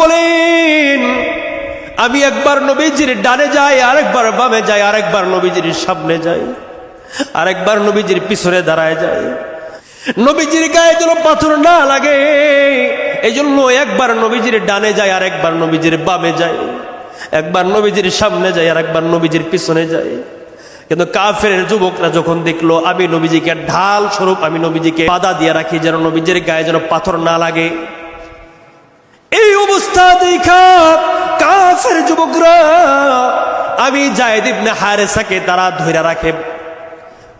বলেন, আমি একবার নবীজির ডানে যাই, আরেকবার বামে যাই, আরেকবার নবীজির সামনে যাই, আরেকবার নবীজির পিছনে দাঁড়ায় যাই। নবীজির গায়ে যেন পাথর না লাগে এই জন্য একবার নবীজির ডানে যায় আর একবার নবীজির বামে যায় একবার নবীজির সামনে যায় আর একবার নবীজির পিছনে যায় কিন্তু কাফের যুবকরা যখন দেখল, আমি নবীজিকে ঢাল স্বরূপ, আমি নবীজিকে বাধা দিয়ে রাখি, যেন নবীজির গায়ে যেন পাথর না লাগে। এই অবস্থা দেখা কাফের যুবকরা। আমি জায়দ ইবনে হারেসাকে তারা ধইরা রাখে।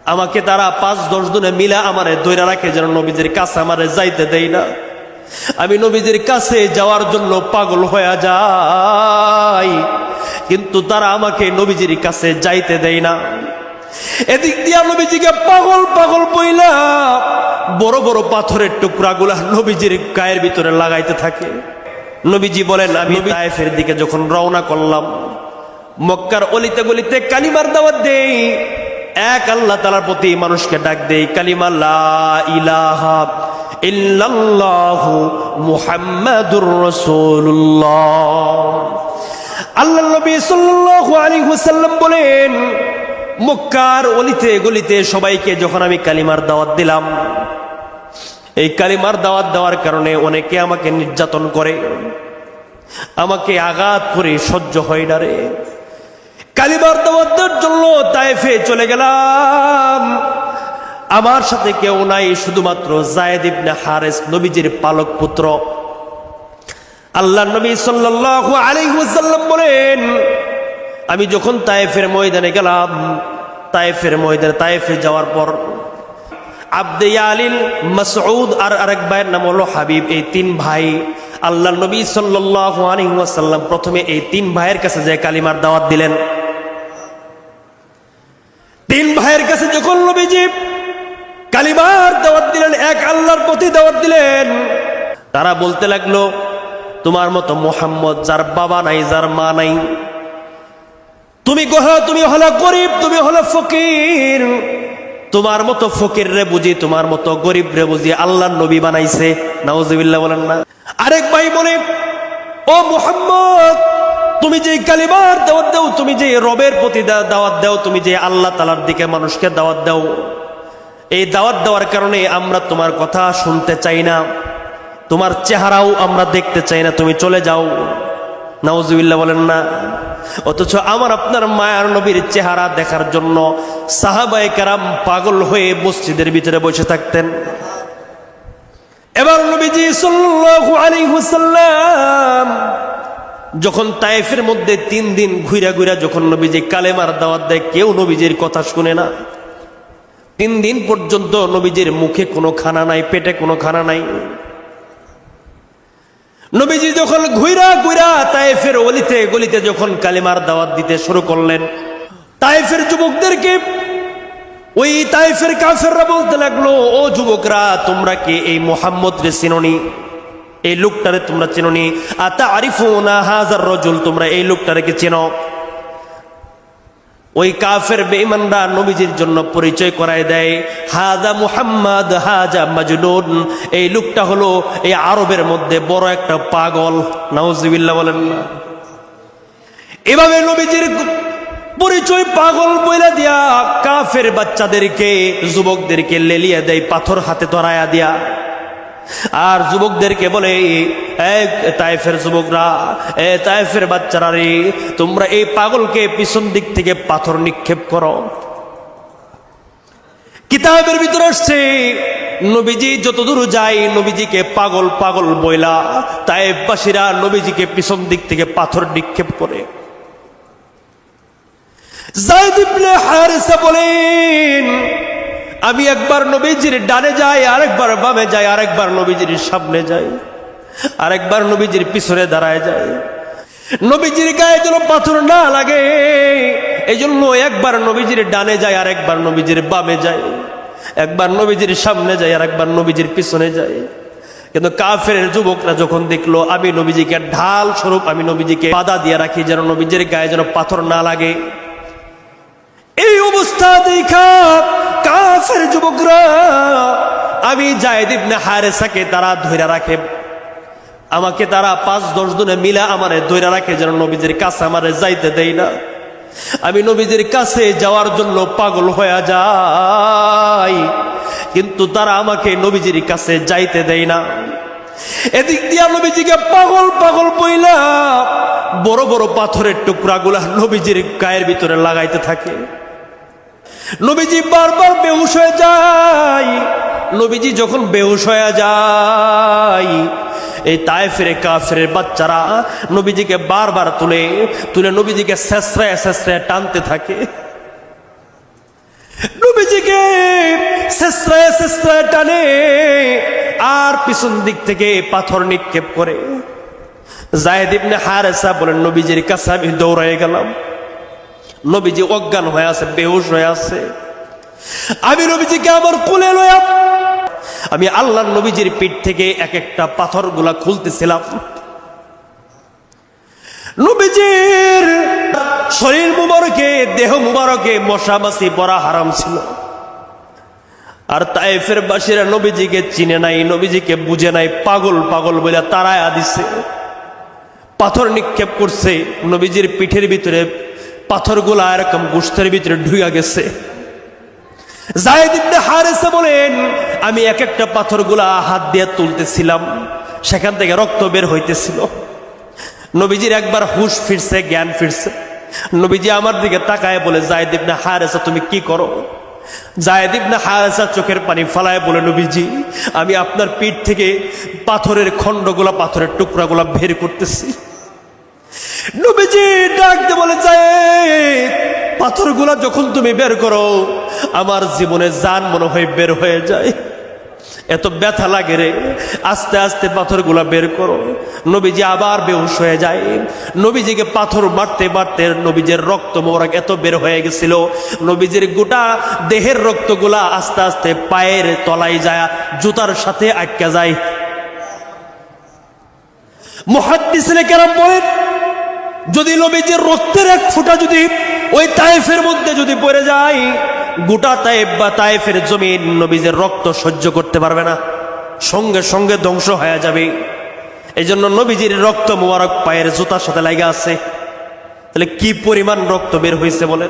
আমাকে তারা পাঁচ, দশ দিনে মিলা আমারে ধইরা রাখে যেন নবীজির কাছে আমারে যাইতে দেয় না। আমি নবীজির কাছে যাওয়ার জন্য পাগল হয়ে যাই। কিন্তু তারা আমাকে নবীজির কাছে যাইতে দেয় না। এদিক দিয়া নবীজিকে পাগল পাগল বইলা বড় বড় পাথরের টুকরাগুলা নবীজির গায়ের ভিতরে লাগাইতে থাকে। নবীজি বলেন আমি তায়েফের দিকে যখন রওনা করলাম মক্কার অলিতে গলিতে কালিমার দাওয়াত দেই। এক আল্লাহ তালার প্রতি মানুষকে ডাক দেই কালিমা লা ইলাহা ইল্লাল্লাহু মুহাম্মাদুর রাসূলুল্লাহ। আল্লাহ নবী সাল্লাল্লাহু আলাইহি ওয়াসাল্লাম বলেন মক্কার অলিতে গলিতে সবাইকে যখন আমি কালিমার দাওয়াত দিলাম এই কালিমার দাওয়াত দেওয়ার কারণে অনেকে আমাকে নির্যাতন করে। আমাকে আঘাত করে সহ্য হয় না রে। কালিমার দাওয়াত দেওয়ার জন্য তাইফে চলে গেলাম। আমার সাথে কেউ নাই, শুধুমাত্র জায়েদ ইবনে হারেস নবীজির পালক পুত্র। আল্লাহ নবী সাল্লাল্লাহু আলাইহি ওয়াসাল্লাম বলেন, আমি যখন তায়েফের ময়দানে গেলাম, তায়েফের ময়দানে, তায়েফে যাওয়ার পর আব্দে আলিল মাসউদ আর আরেক ভাইয়ের নাম হলো হাবিব, এই তিন ভাই আল্লাহ নবী আলাইহি প্রথমে এই তিন ভাইয়ের কাছে যে কালিমার দাওয়াত দিলেন। তিন ভাইয়ের কাছে যখন নবীজি কালিমার দাওয়াত দিলেন, এক আল্লাহর প্রতি দাওয়াত দিলেন, তারা বলতে লাগল, তোমার মতো মোহাম্মদ যার বাবা নাই, যার মা নাই, তুমি গহ, তুমি হলো গরিব, তুমি হলো ফকির, তোমার মতো ফকির রে বুঝি, তোমার মতো গরিব রে বুঝি আল্লাহ নবী বানাইছে। নাউজুবিল্লাহ বলেন না। আরেক ভাই বলে, ও মোহাম্মদ, তুমি যে কালিমার দাওয়াত দাও, তুমি যে রবের প্রতি দাওয়াত দাও, তুমি যে আল্লাহ তালার দিকে মানুষকে দাওয়াত দাও, এই দাওয়াত দেওয়ার কারণে আমরা তোমার কথা শুনতে চাই না, তোমার চেহারাও আমরা দেখতে চাই না, তুমি চলে যাও। নাউজুবিল্লাহ বলেন, না। অথচ আমার আপনার মায়ার নবীর চেহারা দেখার জন্য সাহাবায়ে কারাম পাগল হয়ে মসজিদের ভিতরে বসে থাকতেন। এবার নবীজি সাল্লাল্লাহু আলাইহি ওয়াসাল্লাম যখন তায়েফের মধ্যে তিন দিন ঘুরা ঘুরা যখন নবীজি কালেমার দাওয়াত দেয়, কেউ নবীজির কথা শুনে না। তিন দিন পর্যন্ত নবীজির মুখে কোনো খানা নাই, পেটে কোনো খানা নাই। নবীজি যখন ঘুইরা ঘুইরা তায়েফের অলিতে গলিতে যখন কালিমার দাওয়াত দিতে শুরু করলেন, তায়েফের যুবকদেরকে ওই তায়েফের কাফেররা বলতে লাগল, ও যুবকরা, তোমরা কি? এই মোহাম্মদ রে চিননি? এই লোকটারে তোমরা চিননি? আতা আরিফুনা হাজার রজুল, তোমরা এই লোকটারে কি চেনো? ওই কাফের বেঈমানরা নবীজির জন্য পরিচয় করায় দেয় হাজা মুহাম্মদ হাজা মাজনুন। এই লোকটা হলো এই আরবের মধ্যে বড় একটা পাগল। নাউজুবিল্লাহ বলেন এভাবে নবীজির পরিচয় পাগল বইলা দিয়া কাফের বাচ্চাদেরকে, যুবকদেরকে লেলিয়া দেয়, পাথর হাতে ধরায়া দিয়া। আর যুবকদেরকে বলে "এই তাইফের যুবকরা, এ তাইফের বাচ্চারা রে, তোমরা এই পাগলকে পিছন দিক থেকে পাথর নিক্ষেপ করো। কিতাবের ভিতরে আসছে, নবীজি যতদূর যায়, নবীজিকে পাগল পাগল বইলা তাইফবাসীরা নবীজিকে পিছন দিক থেকে পাথর নিক্ষেপ করে। বলেন, আমি একবার নবীজির ডানে যাই, আরেকবার বামে যাই, আরেকবার নবীজির সামনে যাই, আরেকবার নবীজির পিছনে দাঁড়ায় যাই। নবীজির গায়ে যেন পাথর না লাগে এই জন্য একবার নবীজির ডানে যায় আরেকবার নবীজির বামে যায় একবার নবীজির সামনে যায় আর একবার নবীজির পিছনে যায় কিন্তু কাফের যুবকরা যখন দেখল, আমি নবীজিকে ঢাল স্বরূপ, আমি নবীজিকে বাধা দিয়ে রাখি, যেন নবীজির গায়ে যেন পাথর না লাগে। এই অবস্থা দেখা কাফের যুবকরা। আমি জায়দ ইবনে হারেসাকে তারা ধইরা রাখে। আমাকে তারা পাঁচ, দশ দিনে মিলা আমারে দৈরা রাখে যেন নবীজির কাছে আমারে যাইতে দেই না। আমি নবীজির কাছে যাওয়ার জন্য পাগল হয়ে যাই। কিন্তু তারা আমাকে নবীজির কাছে যাইতে দেয় না। এদিক দিয়া নবীজিকে পাগল পাগল বইলা বড় বড় পাথরের টুকরাগুলা নবীজির গায়ের ভিতরে লাগাইতে থাকে। নবীজি বারবার বেহুশ হয়ে যায়। নবীজি যখন বেহুশ হয়ে যায়, এই তাই তায়েফের কাফের বাচ্চারা নবীজিকে বারবার তুলে তুলে নবীজিকে শেষরায় শেষরায় টানতে থাকে। নবীজিকে শেষরায় শেষরায় টানে আর পিছন দিক থেকে পাথর নিক্ষেপ করে। জায়দ ইবনে হারেসা বলেন, নবীজির কাছে আমি দৌড়াই গেলাম। নবীজি অজ্ঞান হয়ে আছে, বেহুশ হয়ে আছে। আমি নবীজিকে আমার কোলে লয়া আমি আল্লাহ নবীজির পিঠ থেকে এক একটা পাথরগুলা খুলতেছিলাম। নবীজির শরীর মুবারকে, দেহ মুবারকে মশা মাছি পরা হারাম ছিল। আর তাইফের বাসীরা নবীজিকে চিনে নাই, নবীজিকে বুঝে নাই, পাগল পাগল বলে তারায় দিছে। পাথর নিক্ষেপ করছে, নবীজির পিঠের ভিতরে পাথরগুলা এরকম গোষ্ঠের ভিতরে ঢুইয়া গেছে। জায়দ ইবনে হারেসা বলেন, আমি এক একটা পাথরগুলা হাত দিয়ে তুলতেছিলাম, সেখান থেকে রক্ত বের হইতেছিল। নবীজির একবার হুশ ফিরছে, জ্ঞান ফিরছে। নবীজি আমার দিকে তাকায় বলে জায়দ ইবনে হারেসা, তুমি কি করো? জায়দ ইবনে হারেসা চোখের পানি ফালায় বলে, নবীজি, আমি আপনার পিঠ থেকে পাথরের খণ্ডগুলা, পাথরের টুকরাগুলা বের করতেছি। নবীজি ডাক দিয়ে বলে যায় পাথরগুলা যখন তুমি বের করো, আমার জীবনে জান মনে হয় বের হয়ে যায়। এত ব্যথা লাগে রে। আস্তে আস্তে পাথরগুলা বের করো। নবীজি আবার বেহুশ হয়ে যায়। নবীজিকে পাথর মারতে মারতে নবীজের রক্ত মোরাক এত বের হয়ে গেছিল। নবীজির গোটা দেহের রক্তগুলা আস্তে আস্তে পায়ের তলায় যায়, জুতার সাথে আটকে যায়। মহাদ্দিসে কেরাম বলেন যদি নবীজির রক্তের এক ফোঁটা যদি ওই তায়েফের মধ্যে যদি পড়ে যায়, গোটা তায়েফ বা তায়েফের জমিন নবীজের রক্ত সহ্য করতে পারবে না। সঙ্গে সঙ্গে ধ্বংস হয়ে যাবে। এই জন্য নবীজির রক্ত মোবারক পায়ের জুতার সাথে লাগে আছে। তাহলে কি পরিমাণ রক্ত বের হয়েছে বলেন?